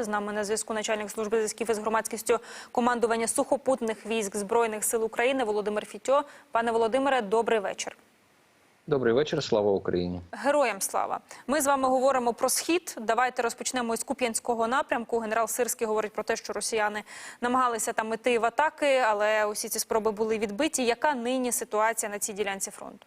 З нами на зв'язку начальник служби зв'язків із громадськістю командування сухопутних військ збройних сил України Володимир Фітьо. Пане Володимире, добрий вечір. Добрий вечір, слава Україні. Героям слава. Ми з вами говоримо про схід. Давайте розпочнемо із Куп'янського напрямку. Генерал Сирський говорить про те, що росіяни намагалися там іти в атаки, але усі ці спроби були відбиті. Яка нині ситуація на цій ділянці фронту?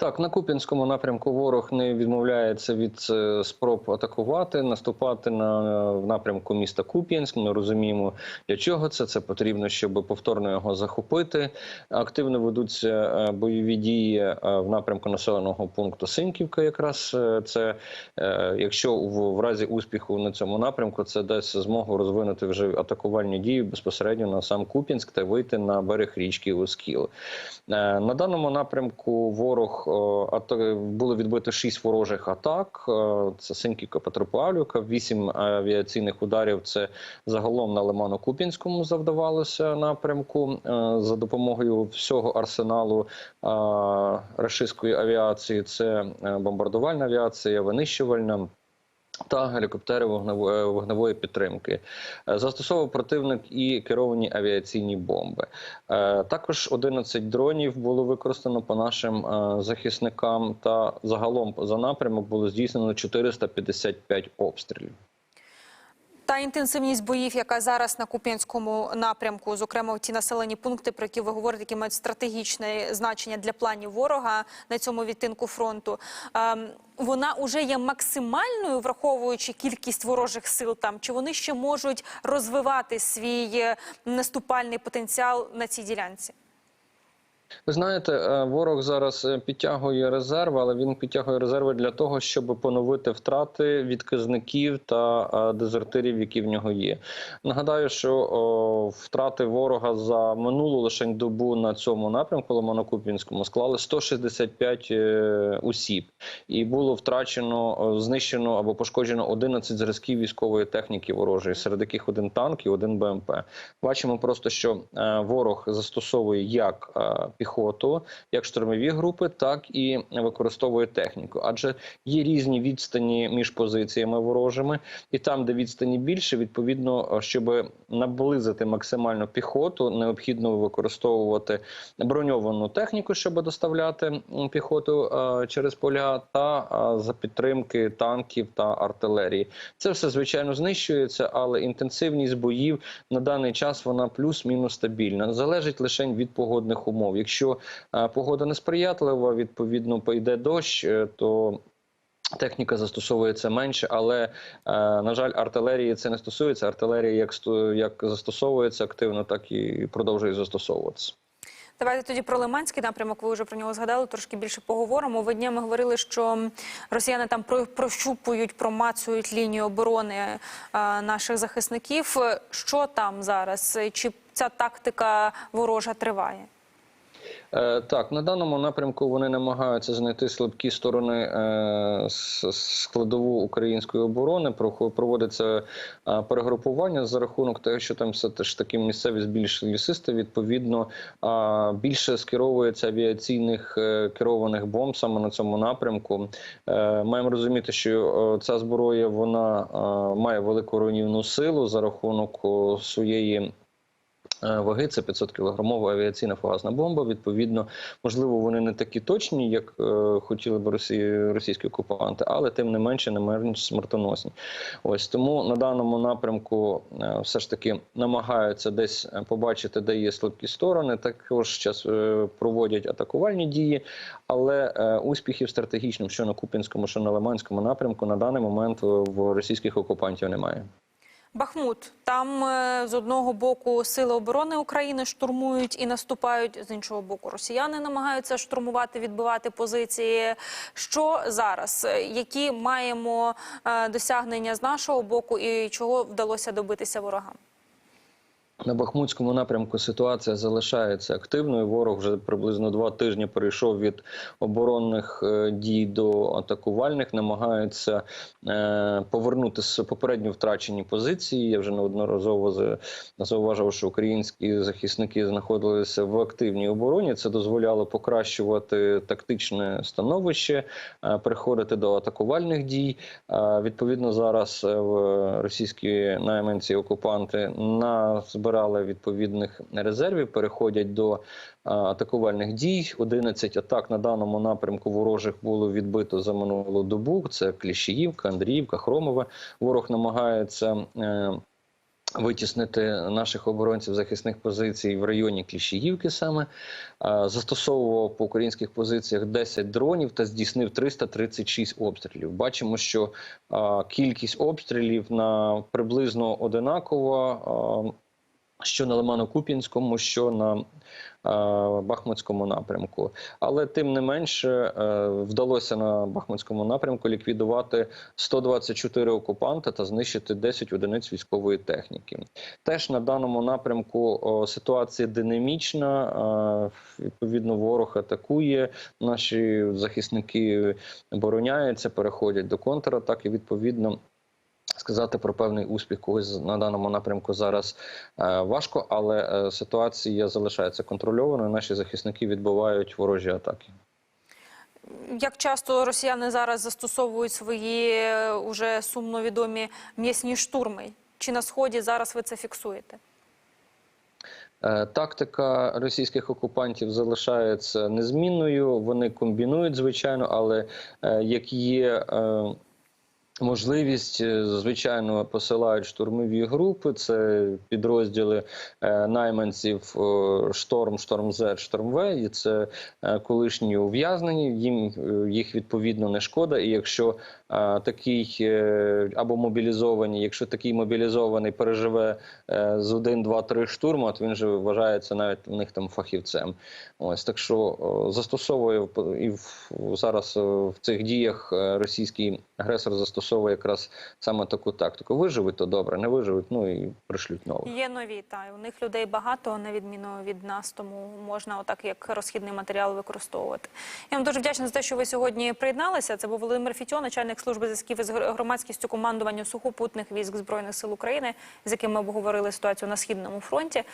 Так, на Куп'янському напрямку ворог не відмовляється від е, спроб атакувати, наступати на в напрямку міста Куп'янськ. Ми розуміємо, для чого це. Це потрібно, щоб повторно його захопити. Активно ведуться е, бойові дії е, в напрямку населеного пункту Синьківка. Якраз е, це е, якщо в, разі успіху на цьому напрямку, це дасть змогу розвинути вже атакувальні дії безпосередньо на сам Куп'янськ та вийти на берег річки Оскіл. Е, На даному напрямку ворог е, було відбито шість ворожих атак. Е, Це Синківка Петропавлівка, вісім авіаційних ударів. Це загалом на Лимано-Куп'янському завдавалося напрямку Е, за допомогою всього арсеналу е, рашистської авіації. Це е, бомбардувальна авіація, винищувальна. Та гелікоптери вогневої, вогневої підтримки Е, застосовував противник і керовані авіаційні бомби. Е, Також 11 дронів було використано по нашим е, захисникам. Та загалом за напрямок було здійснено 455 обстрілів. Та інтенсивність боїв, яка зараз на Куп'янському напрямку, зокрема ті населені пункти, про які ви говорите, які мають стратегічне значення для планів ворога на цьому відтинку фронту, ем, вона вже є максимальною, враховуючи кількість ворожих сил там, чи вони ще можуть розвивати свій е, наступальний потенціал на цій ділянці? Ви знаєте, е, ворог зараз е, підтягує резерви, але він підтягує резерви для того, щоб поновити втрати відказників та е, дезертирів, які в нього є. Нагадаю, що втрати ворога за минулу лише добу на цьому напрямку Ломано-Купінському склали 165 е, осіб, і було втрачено, знищено або пошкоджено 11 зразків військової техніки ворожої, серед яких один танк і один БМП. Бачимо просто, що ворог застосовує як піхоту, як штурмові групи, так і використовує техніку. Адже є різні відстані між позиціями ворожими, і там, де відстані більше, відповідно, щоб наблизити максимально піхоту, необхідно використовувати броньовану техніку, щоб доставляти піхоту е, через поля, та е, за підтримки танків та артилерії. Це все звичайно знищується, але інтенсивність боїв на даний час вона плюс-мінус стабільна. Залежить лише від погодних умов. Якщо е, погода несприятлива, відповідно пойде дощ, е, то Техніка застосовується менше, але е, на жаль, артилерії це не стосується. Артилерія як як застосовується активно, так і продовжує застосовуватися. Давайте тоді про Лиманський напрямок. Ви вже про нього згадали. Трошки більше поговоримо. Ви днями говорили, що росіяни там про- прощупують, промацують лінію оборони наших захисників. Що там зараз? Чи ця тактика ворожа триває? Е, Так, на даному напрямку вони намагаються знайти слабкі сторони е, складову української оборони. Проводиться е, перегрупування за рахунок того, що там все теж таки місцевість більш лісиста. Відповідно, більше скеровується авіаційних керованих бомб саме на цьому напрямку. Маємо розуміти, що ця зброя вона має велику руйнівну силу за рахунок своєї. Е, Ваги це 500 кілограмова авіаційна фугасна бомба. Відповідно, можливо, вони не такі точні, як е, хотіли б росі... російські окупанти, але тим не менше не менш смертоносні. Ось тому на даному напрямку е, все ж таки намагаються десь побачити, де є слабкі сторони. Також е, проводять атакувальні дії, але успіхів стратегічним, що на Купінському, що на Лиманському напрямку на даний момент в російських окупантів немає. Бахмут там е, з одного боку сили оборони України штурмують і наступають. З іншого боку, росіяни намагаються штурмувати, відбивати позиції. Що зараз? Е, Які маємо е, досягнення з нашого боку, і чого вдалося добитися ворогам? На Бахмутському напрямку ситуація залишається активною. Ворог вже приблизно два тижні перейшов від оборонних е, дій до атакувальних, намагається е, повернути з попередньо втрачені позиції. Я вже неодноразово за- зауважив, що українські захисники знаходилися в активній обороні. Це дозволяло покращувати тактичне становище, е, переходити до атакувальних дій. Відповідно, зараз російські найманці окупанти назбирали відповідних резервів, переходять до атакувальних дій. 11 атак на даному напрямку ворожих було відбито за минулу добу. Це Кліщіївка, Андріївка, Хромове. Ворог намагається. е, Витіснити наших оборонців захисних позицій в районі Кліщіївки саме застосовував по українських позиціях 10 дронів та здійснив 336 обстрілів. Бачимо, що кількість обстрілів на приблизно одинакова. Що на Лимано-Куп'янському, що на е, Бахмутському напрямку. Але тим не менше е, вдалося на Бахмутському напрямку ліквідувати 124 окупанта та знищити 10 одиниць військової техніки. Теж на даному напрямку ситуація динамічна. е, Відповідно, ворог атакує. Наші захисники обороняються, переходять до контратак і відповідно. Сказати про певний успіх когось на даному напрямку зараз е, важко, але е, ситуація залишається контрольованою. Наші захисники відбивають ворожі атаки. Як часто росіяни зараз застосовують свої е, уже сумно відомі м'ясні штурми? Чи на сході зараз ви це фіксуєте? Тактика російських окупантів залишається незмінною. Вони комбінують, звичайно, але як є можливість, е, звичайно, посилають штурмові групи. Це підрозділи е, найманців е, Шторм, Шторм З, Шторм В. І це колишні ув'язнені. Їм їх відповідно не шкода. І якщо такий е, або мобілізований, якщо такий мобілізований переживе е, з один, два, три штурму, от він же вважається навіть в них там фахівцем. Ось так що застосовує і в, зараз е, в цих діях російський агресор застосовує якраз саме таку тактику. Виживуть то добре, не виживуть, ну і пришлють нових. Є нові, та у них людей багато, на відміну від нас, тому можна отак як розхідний матеріал використовувати. Я вам дуже вдячна за те, що ви сьогодні приєдналися. Це був Володимир Фітьо, начальник служби зв'язків із громадськістю командування сухопутних військ збройних сил України, з яким ми обговорили ситуацію на східному фронті.